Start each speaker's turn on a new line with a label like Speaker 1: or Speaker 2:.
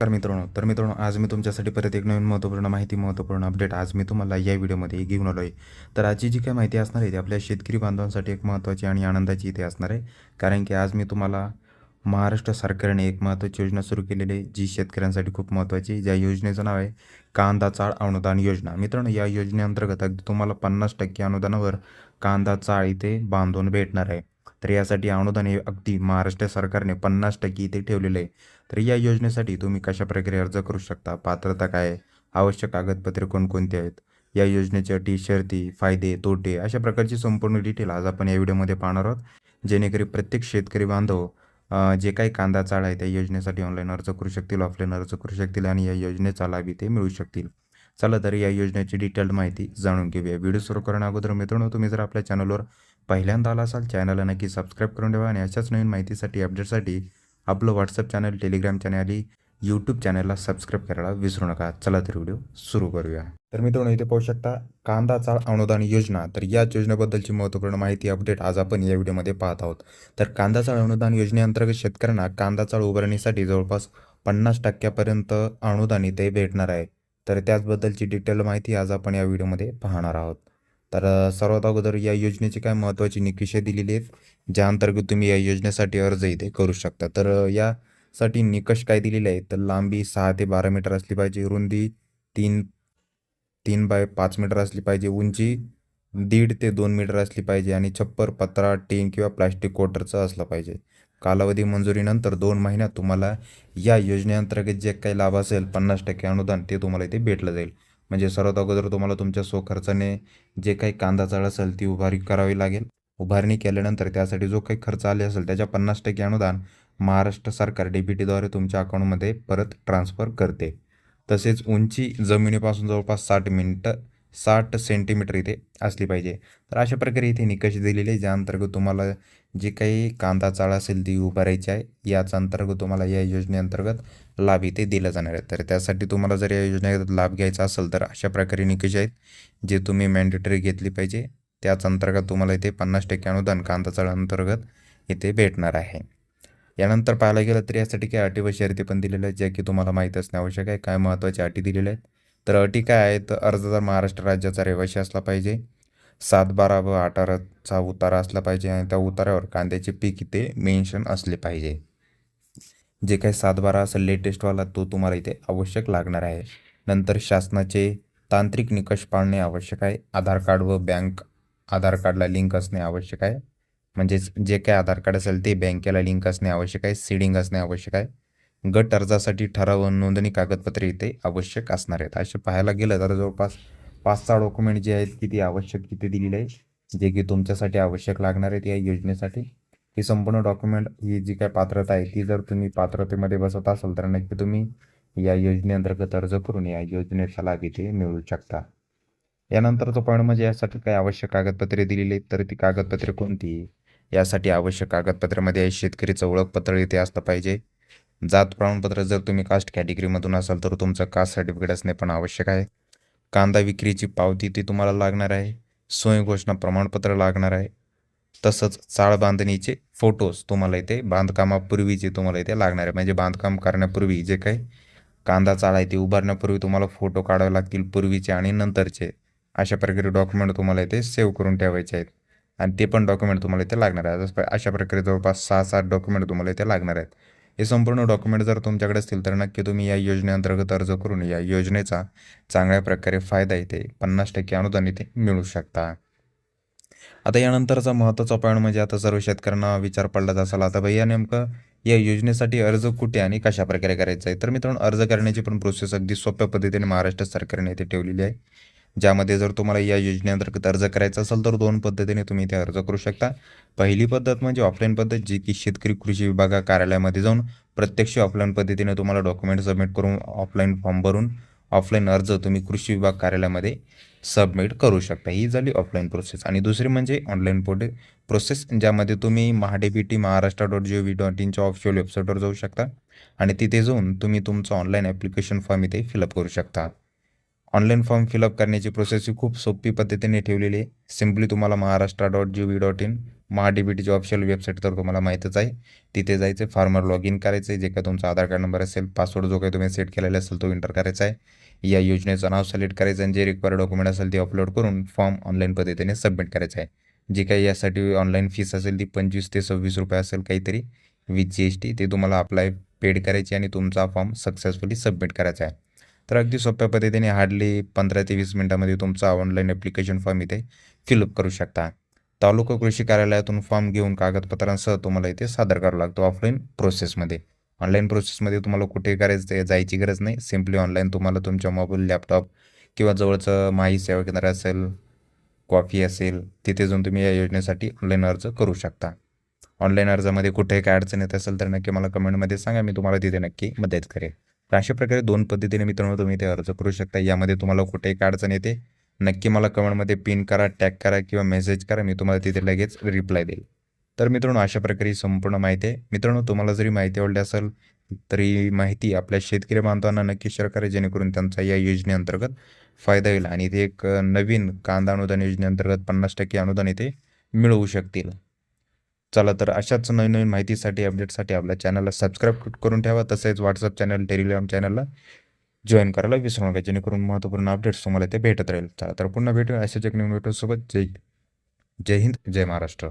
Speaker 1: तर मित्रांनो तर मित्रांनो आज मी तुमच्यासाठी परत एक नवीन महत्त्वपूर्ण माहिती महत्त्वपूर्ण अपडेट आज मी तुम्हाला या व्हिडिओमध्ये घेऊन आलो आहे तर आजची जी काही माहिती असणार आहे ती आपल्या शेतकरी बांधवांसाठी एक महत्त्वाची आणि आनंदाची इथे असणार आहे. कारण की आज मी तुम्हाला महाराष्ट्र सरकारने एक महत्त्वाची योजना सुरू केलेली आहे जी शेतकऱ्यांसाठी खूप महत्त्वाची ज्या योजनेचं नाव आहे कांदा चाळ अनुदान योजना. मित्रांनो या योजनेअंतर्गत अगदी तुम्हाला पन्नास टक्के अनुदानावर कांदा चाळ इथे बांधून भेटणार आहे. तर यासाठी अनुदान हे अगदी महाराष्ट्र सरकारने पन्नास टक्के इथे ठेवलेलं आहे. तर या योजनेसाठी तुम्ही कशा प्रकारे अर्ज करू शकता? पात्रता काय आवश्यक कागदपत्रे कोणकोणती आहेत? या योजनेच्या अटी शर्ती फायदे तोटे अशा प्रकारची संपूर्ण डिटेल आज आपण या व्हिडिओमध्ये पाहणार आहोत. जेणेकरून प्रत्येक शेतकरी बांधव जे काही कांदा चाळ आहे त्या योजनेसाठी ऑनलाईन अर्ज करू शकतील ऑफलाईन अर्ज करू शकतील आणि या योजनेचा लाभ इथे मिळू शकतील. चला तर या योजनेची डिटेल्ड माहिती जाणून घेऊया. व्हिडिओ सुरू करण्या अगोदर मित्रांनो तुम्ही जर आपल्या चॅनलवर पहिल्यांदा आला असाल चॅनलला नक्की सबस्क्राईब करून ठेवा आणि अशाच नवीन माहितीसाठी अपडेटसाठी आपलं WhatsApp channel Telegram channel YouTube चॅनलला सबस्क्राईब करायला विसरू नका. चला तर व्हिडिओ सुरू करूया. तर मित्रांनो इथे पाहू शकता कांदा चाळ अनुदान योजना. तर या योजनेबद्दलची महत्त्वपूर्ण माहिती अपडेट आज आपण या व्हिडिओमध्ये पाहत आहोत. तर कांदा चाळ अनुदान योजनेअंतर्गत शेतकऱ्यांना कांदा चाळ उभारणीसाठी जवळपास पन्नास टक्क्यापर्यंत अनुदान इथे भेटणार आहे. तर त्याचबद्दलची डिटेल माहिती आज आपण या व्हिडिओमध्ये पाहणार आहोत. तर सर्वात अगोदर या योजनेची काय महत्त्वाची निकष दिलेली आहेत ज्या अंतर्गत तुम्ही या योजनेसाठी अर्ज इथे करू शकता. तर यासाठी निकष काय दिलेले आहेत? तर लांबी सहा ते बारा मीटर असली पाहिजे रुंदी तीन तीन बाय पाच मीटर असली पाहिजे उंची दीड ते दोन मीटर असली पाहिजे आणि छप्पर पत्रा टीन किंवा प्लास्टिक कोटरचं असलं पाहिजे. कालावधी मंजुरीनंतर दोन महिन्यात तुम्हाला या योजनेअंतर्गत जे काही लाभ असेल पन्नास टक्के अनुदान ते तुम्हाला इथे भेटलं जाईल. म्हणजे सर्वात अगोदर तुम्हाला तुमच्या स्वखर्चाने जे काही कांदा चाळ असेल ती उभारी करावी लागेल. उभारणी केल्यानंतर त्यासाठी जो काही खर्च आले असेल त्याच्या पन्नास टक्के अनुदान महाराष्ट्र सरकार डी बी टीद्वारे तुमच्या अकाउंटमध्ये परत ट्रान्स्फर करते. तसेच उंची जमिनीपासून जवळपास साठ मिनिटं साठ सेंटीमीटर इथे असली पाहिजे. तर अशा प्रकारे इथे निकष दिलेले ज्या अंतर्गत तुम्हाला जे काही कांदा चाळ असेल ती उभारायची आहे याच अंतर्गत तुम्हाला या योजनेअंतर्गत लाभ इथे दिला जाणार आहे. तर त्यासाठी तुम्हाला जर या योजनेत लाभ घ्यायचा असेल तर अशा प्रकारे निकष आहेत जे तुम्ही मॅन्डेटरी घेतली पाहिजे. त्याच अंतर्गत तुम्हाला इथे पन्नास टक्के अनुदान कांदा चाळ अंतर्गत इथे भेटणार आहे. यानंतर पाहायला गेलं तर यासाठी काही अटी व शर्ती पण दिलेल्या आहेत ज्या की तुम्हाला माहीत असणे आवश्यक आहे. काय महत्त्वाच्या अटी दिलेल्या आहेत? तर अटी काय आहेत तर अर्जदार महाराष्ट्र राज्याचा रहिवासी असला पाहिजे. सात बारा व अठराचा उतारा असला पाहिजे आणि त्या उतारावर कांद्याचे पीक इथे मेन्शन असले पाहिजे. जे काही सात बारा असेल लेटेस्टवाला तो तुम्हाला इथे आवश्यक लागणार आहे. नंतर शासनाचे तांत्रिक निकष पाळणे आवश्यक आहे. आधार कार्ड व बँक आधार कार्डला लिंक असणे आवश्यक आहे. म्हणजेच जे काही आधार कार्ड असेल ते बँकेला लिंक असणे आवश्यक आहे. सीडिंग असणे आवश्यक आहे. गट अर्जासाठी ठराव नोंदणी कागदपत्रे इथे आवश्यक असणार आहेत. असे पाहायला गेलं तर जवळपास पाच सहा डॉक्युमेंट जे आहेत किती आवश्यक तिथे दिलेले आहे जे की तुमच्यासाठी आवश्यक लागणार आहेत या योजनेसाठी. ही संपूर्ण डॉक्युमेंट ही जी काय पात्रता आहे ती जर तुम्ही पात्रतेमध्ये बसत असाल तर नक्की तुम्ही या योजनेअंतर्गत अर्ज करून या योजनेचा लाभ इथे मिळवू शकता. यानंतरचं पॉईंट म्हणजे यासाठी काय आवश्यक कागदपत्रे दिलेली आहेत तर ती कागदपत्रे कोणती? यासाठी आवश्यक कागदपत्रामध्ये शेतकरीचं ओळखपत्र इथे असलं पाहिजे. जात प्रमाणपत्र जर तुम्ही कास्ट कॅटेगरीमधून असाल तर तुमचं कास्ट सर्टिफिकेट असणे पण आवश्यक आहे. कांदा विक्रीची पावती ती तुम्हाला लागणार आहे. स्वयंघोषणा प्रमाणपत्र लागणार आहे. तसंच चाळ बांधणीचे फोटोज तुम्हाला इथे बांधकामापूर्वीचे तुम्हाला इथे लागणार आहे. म्हणजे बांधकाम करण्यापूर्वी जे काही कांदा चाळ आहे ते उभारण्यापूर्वी तुम्हाला फोटो काढावे लागतील पूर्वीचे आणि नंतरचे. अशा प्रकारे डॉक्युमेंट तुम्हाला इथे सेव्ह करून ठेवायचे आहेत. आणि ते पण डॉक्युमेंट तुम्हाला इथे लागणार आहे. जसं अशा प्रकारे जवळपास सहा सात डॉक्युमेंट तुम्हाला इथे लागणार आहेत. हे संपूर्ण डॉक्युमेंट जर तुमच्याकडे असतील तर नक्की तुम्ही या योजनेअंतर्गत अर्ज करून या योजनेचा चांगल्या प्रकारे फायदा इथे पन्नास टक्के अनुदान इथे मिळू शकता. आता यानंतरचा महत्त्वाचा पॉईंट म्हणजे आता सर्व शेतकऱ्यांना विचार पडलाच असाल. आता भैया नेमकं या योजनेसाठी अर्ज कुठे आणि कशा प्रकारे करायचा आहे? तर मित्रांनो अर्ज करण्याची पण प्रोसेस अगदी सोप्या पद्धतीने महाराष्ट्र सरकारने इथे ठेवलेली आहे. ज्यामध्ये जर तुम्हाला या योजनेअंतर्गत अर्ज करायचा असेल तर दोन पद्धतीने तुम्ही इथे अर्ज करू शकता. पहिली पद्धत म्हणजे ऑफलाईन पद्धत जी की शेतकरी कृषी विभागा कार्यालयामध्ये जाऊन प्रत्यक्ष ऑफलाईन पद्धतीने तुम्हाला डॉक्युमेंट सबमिट करून ऑफलाईन फॉर्म भरून ऑफलाईन अर्ज तुम्ही कृषी विभाग कार्यालयामध्ये सबमिट करू शकता. ही झाली ऑफलाईन प्रोसेस आणि दुसरी म्हणजे ऑनलाईन पोटे प्रोसेस ज्यामध्ये तुम्ही MahaDBT Maharashtra dot G O V dot इनच्या official वेबसाईटवर जाऊ शकता. आणि तिथे जाऊन तुम्ही तुमचं ऑनलाईन ॲप्लिकेशन फॉर्म इथे फिलअप करू शकता. ऑनलाईन फॉर्म फिलअप करण्याची प्रोसेस ही खूप सोपी पद्धतीने ठेवलेली आहे. सिम्पली तुम्हाला Maharashtra dot G V dot in महाडीबीटीची official website तर तुम्हाला माहीतच आहे. तिथे जायचं फॉर्मर लॉग इन करायचं आहे जे काय तुमचा आधार कार्ड नंबर असेल पासवर्ड जो काही तुम्ही सेट केलेला असेल तो एंटर करायचा आहे. या योजनेचं नाव सिलेक्ट करायचं आणि जे रिक्वायर्ड डॉक्युमेंट असेल ते अपलोड करून फॉर्म ऑनलाईन पद्धतीने सबमिट करायचं आहे. जी काही यासाठी ऑनलाईन फीस असेल ती पंचवीस ते सव्वीस रुपये असेल काहीतरी. विथ जी एस टी ते तुम्हाला अप्लाय पेड करायची आणि तुमचा फॉर्म सक्सेसफुली सबमिट करायचा आहे. तर अगदी सोप्या पद्धतीने हार्डली पंधरा ते वीस मिनटामध्ये तुमचा ऑनलाईन ॲप्लिकेशन फॉर्म इथे फिलअप करू शकता. तालुका कृषी कार्यालयातून फॉर्म घेऊन कागदपत्रांसह तुम्हाला इथे सादर करावा लागतो ऑफलाईन प्रोसेसमध्ये ऑनलाईन प्रोसेसमध्ये तुम्हाला कुठे करायचं जायची गरज नाही. सिम्पली ऑनलाईन तुम्हाला तुमच्या मोबाईल लॅपटॉप किंवा जवळचं माही सेवा केंद्र असेल कॉफी असेल तिथे जाऊन तुम्ही या योजनेसाठी ऑनलाईन अर्ज करू शकता. ऑनलाईन अर्जामध्ये कुठे काय अडचण येत असेल तर नक्की मला कमेंटमध्ये सांगा. मी तुम्हाला तिथे नक्की मदत करेल तर अशा प्रकारे दोन पद्धतीने मित्रांनो तुम्ही इथे अर्ज करू शकता. यामध्ये तुम्हाला कुठेही काय अडचण येते नक्की मला कमेंटमध्ये पिन करा टॅग करा किंवा मेसेज करा मी तुम्हाला तिथे लगेच रिप्लाय देईल. तर मित्रांनो अशा प्रकारे संपूर्ण माहिती आहे. मित्रांनो तुम्हाला जरी माहिती आवडली असेल तर ही माहिती आपल्या शेतकरी बांधवांना नक्की शेअर करा जेणेकरून त्यांचा या योजनेअंतर्गत फायदा होईल. आणि इथे एक नवीन कांदा अनुदान योजनेअंतर्गत पन्नास टक्के अनुदान इथे मिळवू शकतील. चला तर अशाच नवीन नवीन माहितीसाठी अपडेटसाठी आपल्या चॅनलला सबस्क्राईब करून ठेवा. तसेच व्हॉट्सअप चॅनल टेलिग्राम चॅनलला जॉईन करायला विसरू नका जेणेकरून महत्त्वपूर्ण अपडेट्स तुम्हाला ते भेटत राहील. चला तर पुन्हा भेटू अशाच एक नवीन भेटूसोबत जय जय हिंद जय महाराष्ट्र.